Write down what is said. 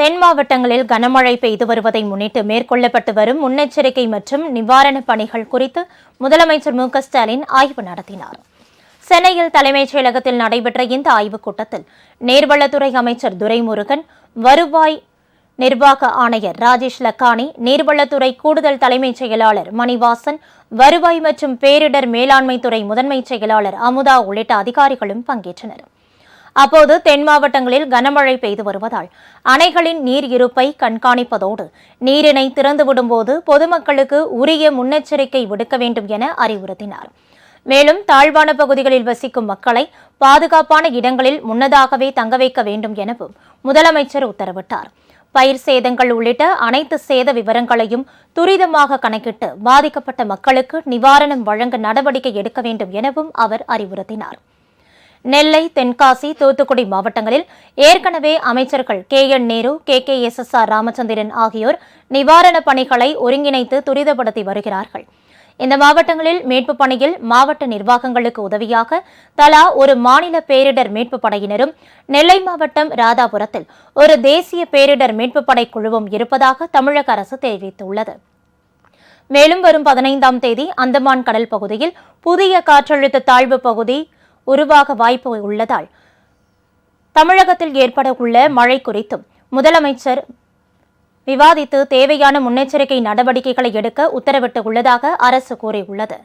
தென் மாவட்டங்களில் கனமழை பெய்து வருவதை முன்னிட்டு மேற்கொள்ளப்பட்டு வரும் முன்னெச்சரிக்கை மற்றும் நிவாரணப் பணிகள் குறித்து முதலமைச்சர் மு ஸ்டாலின் ஆய்வு நடத்தினார். சென்னையில் தலைமைச் செயலகத்தில் நடைபெற்ற இந்த ஆய்வுக் கூட்டத்தில் நீர்வளத்துறை அமைச்சர் துரைமுருகன் வருவாய் நிர்வாக ஆணையர் ராஜேஷ் லக்கானி நீர்வளத்துறை கூடுதல் தலைமைச் செயலாளர் மணிவாசன் வருவாய் மற்றும் பேரிடர் மேலாண்மை துறை முதன்மைச் செயலாளர் அமுதா உள்ளிட்ட அதிகாரிகளும் பங்கேற்றனர். அப்போது தென் மாவட்டங்களில் கனமழை பெய்து வருவதால் அணைகளின் நீர் இருப்பை கண்காணிப்பதோடு நீரினை திறந்து விடும்போது பொதுமக்களுக்கு உரிய முன்னெச்சரிக்கை விடுக்க வேண்டும் என அறிவுறுத்தினார். மேலும் தாழ்வான பகுதிகளில் வசிக்கும் மக்களை பாதுகாப்பான இடங்களில் முன்னதாகவே தங்க வைக்க வேண்டும் எனவும் முதலமைச்சர் உத்தரவிட்டார். பயிர் சேதங்கள் உள்ளிட்ட அனைத்து சேத விவரங்களையும் துரிதமாக கணக்கிட்டு பாதிக்கப்பட்ட மக்களுக்கு நிவாரணம் வழங்க நடவடிக்கை எடுக்க வேண்டும் எனவும் அவர் அறிவுறுத்தினார். நெல்லை தென்காசி தூத்துக்குடி மாவட்டங்களில் ஏற்கனவே அமைச்சர்கள் K. N. Nehru K. K. S. S. R. Ramachandran ஆகியோர் நிவாரணப் பணிகளை ஒருங்கிணைத்து துரிதப்படுத்தி வருகிறார்கள். இந்த மாவட்டங்களில் மீட்புப் பணியில் மாவட்ட நிர்வாகங்களுக்கு உதவியாக தலா ஒரு மாநில பேரிடர் மீட்புப் படையினரும் நெல்லை மாவட்டம் ராதாபுரத்தில் ஒரு தேசிய பேரிடர் மீட்புப் படை குழுவும் இருப்பதாக தமிழக அரசு தெரிவித்துள்ளது. மேலும் வரும் பதினைந்தாம் தேதி அந்தமான் கடல் பகுதியில் புதிய காற்றழுத்த தாழ்வு பகுதி உருவாக வாய்ப்பு உள்ளதால் தமிழகத்தில் ஏற்பட உள்ள மழை குறித்தும் முதலமைச்சர் விவாதித்து தேவையான முன்னெச்சரிக்கை நடவடிக்கைகளை எடுக்க உத்தரவிட்டு உள்ளதாக அரசு கூறியுள்ளது.